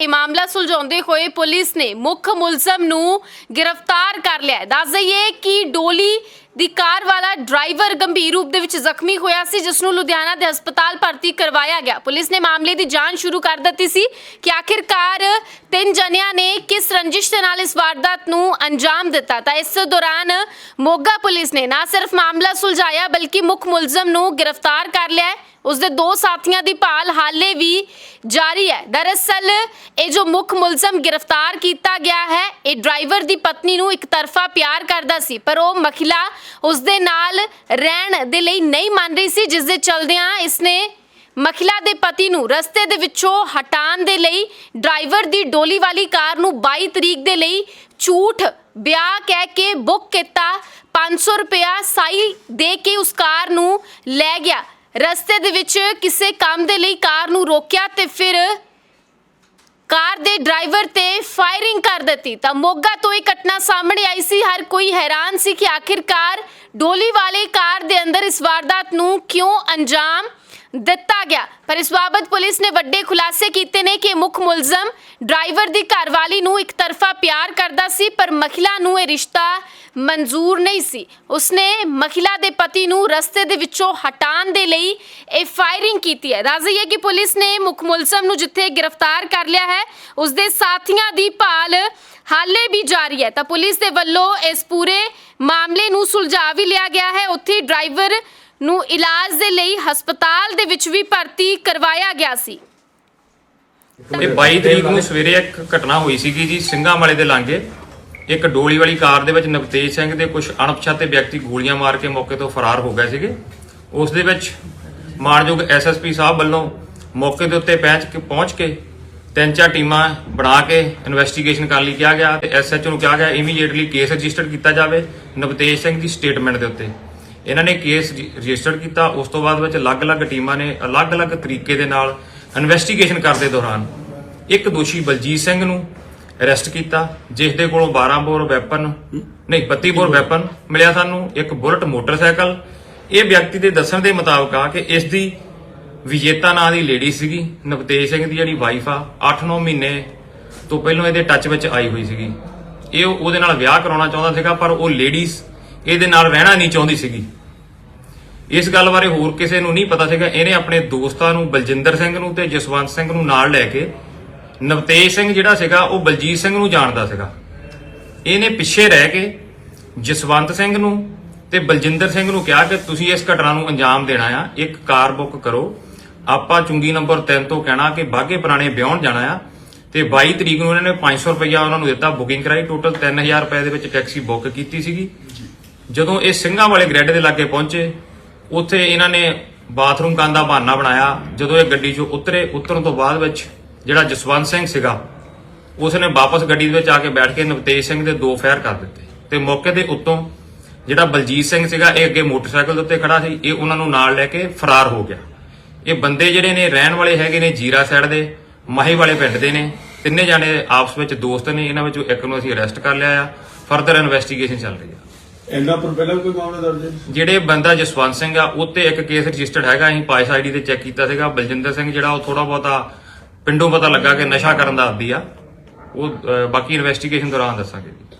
ਇਹ ਮਾਮਲਾ ਸੁਲਝਾਉਂਦੇ ਹੋਏ ਪੁਲਿਸ ਨੇ ਮੁੱਖ ਮੁਲਜ਼ਮ ਨੂੰ ਗ੍ਰਿਫਤਾਰ ਕਰ ਲਿਆ ਹੈ। ਦੱਸ ਦਈਏ ਕਿ ਡੋਲੀ ਦੀ ਕਾਰ ਵਾਲਾ ਡਰਾਈਵਰ ਗੰਭੀਰ ਰੂਪ ਦੇ ਵਿੱਚ ਜ਼ਖਮੀ ਹੋਇਆ ਸੀ, ਜਿਸ ਨੂੰ ਲੁਧਿਆਣਾ ਦੇ ਹਸਪਤਾਲ ਭਰਤੀ ਕਰਵਾਇਆ ਗਿਆ। ਪੁਲਿਸ ਨੇ ਮਾਮਲੇ ਦੀ ਜਾਂਚ ਸ਼ੁਰੂ ਕਰ ਦਿੱਤੀ ਸੀ ਕਿ ਆਖਿਰਕਾਰ ਤਿੰਨ ਜਣਿਆਂ ਨੇ ਕਿਸ ਰੰਜਿਸ਼ ਦੇ ਨਾਲ ਇਸ ਵਾਰਦਾਤ ਨੂੰ ਅੰਜਾਮ ਦਿੱਤਾ। ਤਾਂ ਇਸ ਦੌਰਾਨ ਮੋਗਾ ਪੁਲਿਸ ਨੇ ਨਾ ਸਿਰਫ ਮਾਮਲਾ ਸੁਲਝਾਇਆ, ਬਲਕਿ ਮੁੱਖ ਮੁਲਜ਼ਮ ਨੂੰ ਗ੍ਰਿਫਤਾਰ ਕਰ ਲਿਆ ਉਸ ਦੇ ਦੋ ਸਾਥੀਆਂ ਦੀ ਭਾਲ ਹਾਲੇ ਵੀ ਜਾਰੀ ਹੈ। ਦਰਅਸਲ, ਇਹ ਜੋ ਮੁੱਖ ਮੁਲਜ਼ਮ ਗ੍ਰਿਫਤਾਰ ਕੀਤਾ ਗਿਆ ਹੈ, ਇਹ ਡਰਾਈਵਰ ਦੀ ਪਤਨੀ ਨੂੰ ਇੱਕ ਤਰਫਾ ਪਿਆਰ ਕਰਦਾ ਸੀ, ਪਰ ਉਹ ਮਹਿਲਾ ਉਸ ਦੇ ਨਾਲ ਰਹਿਣ ਦੇ ਲਈ ਨਹੀਂ ਮੰਨ ਰਹੀ ਸੀ ਜਿਸ ਦੇ ਚਲਦਿਆਂ ਇਸਨੇ ਮਹਿਲਾ ਦੇ ਪਤੀ ਨੂੰ ਰਸਤੇ ਦੇ ਵਿੱਚੋਂ ਹਟਾਉਣ ਦੇ ਲਈ ਡਰਾਈਵਰ ਦੀ ਡੋਲੀ ਵਾਲੀ ਕਾਰ ਨੂੰ 22 ਤਰੀਕ ਦੇ ਲਈ ਝੂਠ ਵਿਆਹ ਕਹਿ ਕੇ ਬੁੱਕ ਕੀਤਾ। 500 ਰੁਪਇਆ ਸਾਈ ਦੇ ਕੇ ਉਸ ਕਾਰ ਨੂੰ ਲੈ ਗਿਆ। ਰਸਤੇ ਦੇ ਵਿੱਚ ਕਿਸੇ ਕੰਮ ਦੇ ਲਈ ਕਾਰ ਨੂੰ ਰੋਕਿਆ ਤੇ ਫਿਰ ਕਾਰ ਦੇ ਡਰਾਈਵਰ ਤੇ ਫਾਇਰਿੰਗ ਕਰ ਦਿੱਤੀ। ਤਾਂ ਮੋਗਾ ਤੋਂ ਇਹ ਘਟਨਾ ਸਾਹਮਣੇ ਆਈ ਸੀ। ਹਰ ਕੋਈ ਹੈਰਾਨ ਸੀ ਕਿ ਆਖਿਰਕਾਰ ਡੋਲੀ ਵਾਲੇ ਕਾਰ ਦੇ ਅੰਦਰ ਇਸ ਵਾਰਦਾਤ ਨੂੰ ਕਿਉਂ ਅੰਜਾਮ ਦਿੱਤਾ ਗਿਆ। ਪਰ ਇਸ ਬਾਬਤ ਪੁਲਿਸ ਨੇ ਵੱਡੇ ਖੁਲਾਸੇ ਕੀਤੇ ਨੇ ਕਿ ਮੁੱਖ ਮੁਲਜ਼ਮ ਡਰਾਈਵਰ ਦੀ ਘਰਵਾਲੀ ਨੂੰ ਇੱਕ ਪਿਆਰ ਕਰਦਾ ਸੀ, ਪਰ ਮਹਿਲਾ ਨੂੰ ਇਹ ਰਿਸ਼ਤਾ ਮਨਜ਼ੂਰ ਨਹੀਂ ਸੀ। ਉਸਨੇ ਮਹਿਲਾ ਦੇ ਪਤੀ ਨੂੰ ਰਸਤੇ ਦੇ ਵਿੱਚੋਂ ਹਟਾਉਣ ਦੇ ਲਈ ਇਹ ਫਾਇਰਿੰਗ ਕੀਤੀ ਹੈ। ਦੱਸ ਦਈਏ ਕਿ ਪੁਲਿਸ ਨੇ ਮੁੱਖ ਮੁਲਜ਼ਮ ਨੂੰ ਜਿੱਥੇ ਗ੍ਰਿਫਤਾਰ ਕਰ ਲਿਆ ਹੈ ਉਸ ਦੇ ਸਾਥੀਆਂ ਦੀ ਭਾਲ ਹਾਲੇ ਵੀ ਜਾਰੀ ਹੈ। ਤਾਂ ਪੁਲਿਸ ਦੇ ਵੱਲੋਂ ਇਸ ਪੂਰੇ ਮਾਮਲੇ ਨੂੰ ਸੁਲਝਾ ਵੀ ਲਿਆ ਗਿਆ ਹੈ। ਉੱਥੇ ਡਰਾਈਵਰ ਨੂੰ ਇਲਾਜ ਦੇ ਲਈ ਹਸਪਤਾਲ ਦੇ ਵਿੱਚ ਵੀ ਭਰਤੀ ਕਰਵਾਇਆ ਗਿਆ ਸੀ। ਇਹ 22 ਤਰੀਕ ਨੂੰ ਸਵੇਰੇ ਇੱਕ ਘਟਨਾ ਹੋਈ ਸੀਗੀ ਜੀ ਸਿੰਘਾਂ ਵਾਲੇ ਦੇ ਲਾਂਗੇ ਇੱਕ ਡੋਲੀ ਵਾਲੀ ਕਾਰ ਦੇ ਵਿੱਚ ਨਵਤੇਜ ਸਿੰਘ ਦੇ ਕੁਝ ਅਣਪਛਾਤੇ ਵਿਅਕਤੀ ਗੋਲੀਆਂ ਮਾਰ ਕੇ ਮੌਕੇ ਤੋਂ ਫਰਾਰ ਹੋ ਗਏ ਸੀਗੇ। ਉਸ ਦੇ ਵਿੱਚ ਮਾਨਯੋਗ ਐਸਐਸਪੀ ਸਾਹਿਬ ਵੱਲੋਂ ਮੌਕੇ ਦੇ ਉੱਤੇ ਪਹੁੰਚ ਕੇ ਪਹੁੰਚ ਕੇ ਤਿੰਨ ਚਾਰ ਟੀਮਾਂ ਬਣਾ ਕੇ ਇਨਵੈਸਟੀਗੇਸ਼ਨ ਕਰਨ ਲਈ ਕਿਹਾ ਗਿਆ ਤੇ ਐਸਐਚਓ ਨੂੰ ਕਿਹਾ ਗਿਆ ਇਮੀਡੀਏਟਲੀ ਕੇਸ ਰਜਿਸਟਰ ਕੀਤਾ ਜਾਵੇ ਨਵਤੇਜ ਸਿੰਘ ਦੀ ਸਟੇਟਮੈਂਟ ਦੇ ਉੱਤੇ। ਇਹਨਾਂ ਨੇ ਕੇਸ ਰਜਿਸਟਰ ਕੀਤਾ। ਉਸ ਤੋਂ ਬਾਅਦ ਵਿੱਚ ਅਲੱਗ-ਅਲੱਗ ਟੀਮਾਂ ਨੇ ਅਲੱਗ-ਅਲੱਗ ਤਰੀਕੇ ਦੇ ਨਾਲ ਇਨਵੈਸਟੀਗੇਸ਼ਨ ਕਰਦੇ ਦੌਰਾਨ ਇੱਕ ਦੋਸ਼ੀ ਬਲਜੀਤ ਸਿੰਘ ਨੂੰ ਅਰੈਸਟ ਕੀਤਾ, ਜਿਸ ਦੇ ਕੋਲੋਂ 12 ਬੋਰ ਵੈਪਨ, ਨਹੀਂ 32 ਬੋਰ ਵੈਪਨ ਮਿਲਿਆ ਸਾਨੂੰ, ਇੱਕ ਬੁਲਟ ਮੋਟਰਸਾਈਕਲ। ਇਹ ਵਿਅਕਤੀ ਦੇ ਦੱਸਣ ਦੇ ਮੁਤਾਬਕ ਆ ਕਿ ਇਸ ਦੀ ਵਿਜੇਤਾ ਨਾਂ ਦੀ ਲੇਡੀ ਸੀਗੀ ਨਵਤੇਜ ਸਿੰਘ ਦੀ ਜਿਹੜੀ ਵਾਈਫ ਆ 8-9 ਮਹੀਨੇ ਤੋਂ ਪਹਿਲਾਂ ਇਹਦੇ ਟੱਚ ਵਿੱਚ ਆਈ ਹੋਈ ਸੀਗੀ। ਇਹ ਉਹਦੇ ਨਾਲ ਵਿਆਹ ਕਰਾਉਣਾ ਚਾਹੁੰਦਾ ਸੀਗਾ, ਪਰ ਉਹ ਲੇਡੀਜ਼ ਇਹਦੇ ਨਾਲ ਰਹਿਣਾ ਨਹੀਂ ਚਾਹੁੰਦੀ ਸੀਗੀ। ਇਸ ਗੱਲ ਬਾਰੇ ਹੋਰ ਕਿਸੇ ਨੂੰ ਨਹੀਂ ਪਤਾ ਸੀਗਾ। ਇਹਨੇ ਆਪਣੇ ਦੋਸਤਾਂ ਨੂੰ ਬਲਜਿੰਦਰ ਸਿੰਘ ਨੂੰ ਤੇ ਜਸਵੰਤ ਸਿੰਘ ਨੂੰ ਨਾਲ ਲੈ ਕੇ ਨਵਤੇਜ ਸਿੰਘ ਜਿਹੜਾ ਸੀਗਾ ਉਹ ਬਲਜੀਤ ਸਿੰਘ ਨੂੰ ਜਾਣਦਾ ਸੀਗਾ। ਇਹਨੇ ਪਿੱਛੇ ਰਹਿ ਕੇ ਜਸਵੰਤ ਸਿੰਘ ਨੂੰ ਤੇ ਬਲਜਿੰਦਰ ਸਿੰਘ ਨੂੰ ਕਿਹਾ ਕਿ ਤੁਸੀਂ ਇਸ ਘਟਨਾ ਨੂੰ ਅੰਜਾਮ ਦੇਣਾ ਆ। ਇੱਕ ਕਾਰ ਬੁੱਕ ਕਰੋ। ਆਪਾਂ ਚੁੰਗੀ ਨੰਬਰ 3 ਤੋਂ ਕਹਿਣਾ ਕਿ ਬਾਗੇ ਪੁਰਾਣੇ ਵਿਆਹਣ ਜਾਣਾ ਆ ਤੇ 22 ਤਰੀਕ ਨੂੰ ਇਹਨਾਂ ਨੇ 500 ਰੁਪਇਆ ਉਹਨਾਂ ਨੂੰ ਦਿੱਤਾ ਬੁਕਿੰਗ ਕਰਾਈ। ਟੋਟਲ 3000 ਰੁਪਏ ਦੇ ਵਿੱਚ ਟੈਕਸੀ ਬੁੱਕ ਕੀਤੀ ਸੀਗੀ। ਜਦੋਂ ਇਹ ਸਿੰਘਾਂ ਵਾਲੇ ਗ੍ਰੈਡ ਦੇ ਲਾਗੇ ਪਹੁੰਚੇ ਉੱਥੇ ਇਹਨਾਂ ਨੇ ਬਾਥਰੂਮ ਕਰਨ ਦਾ ਬਹਾਨਾ ਬਣਾਇਆ। ਜਦੋਂ ਇਹ ਗੱਡੀ 'ਚੋਂ ਉਤਰੇ, ਉਤਰਨ ਤੋਂ ਬਾਅਦ ਵਿੱਚ ਜਿਹੜਾ ਜਸਵੰਤ ਸਿੰਘ ਸੀਗਾ ਉਸ ਨੇ ਵਾਪਸ ਗੱਡੀ ਦੇ ਵਿੱਚ ਆ ਕੇ ਬੈਠ ਕੇ ਨਵਤੇਜ ਸਿੰਘ ਦੇ ਦੋ ਫਾਇਰ ਕਰ ਦਿੱਤੇ। ਤੇ ਮੌਕੇ ਦੇ ਉੱਤੋਂ ਜਿਹੜਾ ਬਲਜੀਤ ਸਿੰਘ ਸੀਗਾ, ਇਹ ਅੱਗੇ ਮੋਟਰਸਾਈਕਲ ਦੇ ਉੱਤੇ ਖੜਾ ਸੀ, ਇਹ ਉਹਨਾਂ ਨੂੰ ਨਾਲ ਲੈ ਕੇ ਫਰਾਰ ਹੋ ਗਿਆ। ਇਹ ਬੰਦੇ ਜਿਹੜੇ ਨੇ, ਰਹਿਣ ਵਾਲੇ ਹੈਗੇ ਨੇ ਜੀਰਾ ਸਾਈਡ ਦੇ, ਮਾਹੀ ਵਾਲੇ ਪਿੰਡ ਦੇ ਨੇ। ਤਿੰਨੇ ਜਾਣੇ ਆਪਸ ਵਿੱਚ ਦੋਸਤ ਨੇ, ਇਹਨਾਂ ਵਿੱਚੋਂ ਇੱਕ ਨੂੰ ਅਸੀਂ ਅਰੈਸਟ ਕਰ ਲਿਆ ਆ। ਫਰਦਰ ਇਨਵੈਸਟੀਗੇਸ਼ਨ ਚੱਲ ਰਹੀ ਆ। ਇਹਨਾਂ ਪਰ ਪਹਿਲਾਂ ਕੋਈ ਮਾਮਲਾ ਦਰਜ ਹੈ? ਜਿਹੜੇ ਬੰਦਾ ਜਸਵੰਤ ਸਿੰਘ ਆ ਉੱਤੇ ਇੱਕ ਕੇਸ ਰਜਿਸਟਰਡ ਹੈਗਾ ਅਸੀਂ ਪਾਇਸ ਆਈਡੀ ਤੇ ਚੈੱਕ ਕੀਤਾ ਸੀਗਾ। ਬਲਜਿੰਦਰ ਸਿੰਘ ਜਿਹੜਾ ਉਹ ਥੋੜਾ ਬਹੁਤਾ ਪਿੰਡੋਂ ਪਤਾ ਲੱਗਾ ਕਿ ਨਸ਼ਾ ਕਰਨ ਦਾ ਆਦੀ ਆ। ਉਹ ਅਹ, ਬਾਕੀ ਇਨਵੈਸਟੀਗੇਸ਼ਨ ਦੌਰਾਨ ਦੱਸਾਂਗੇ। ਜੀ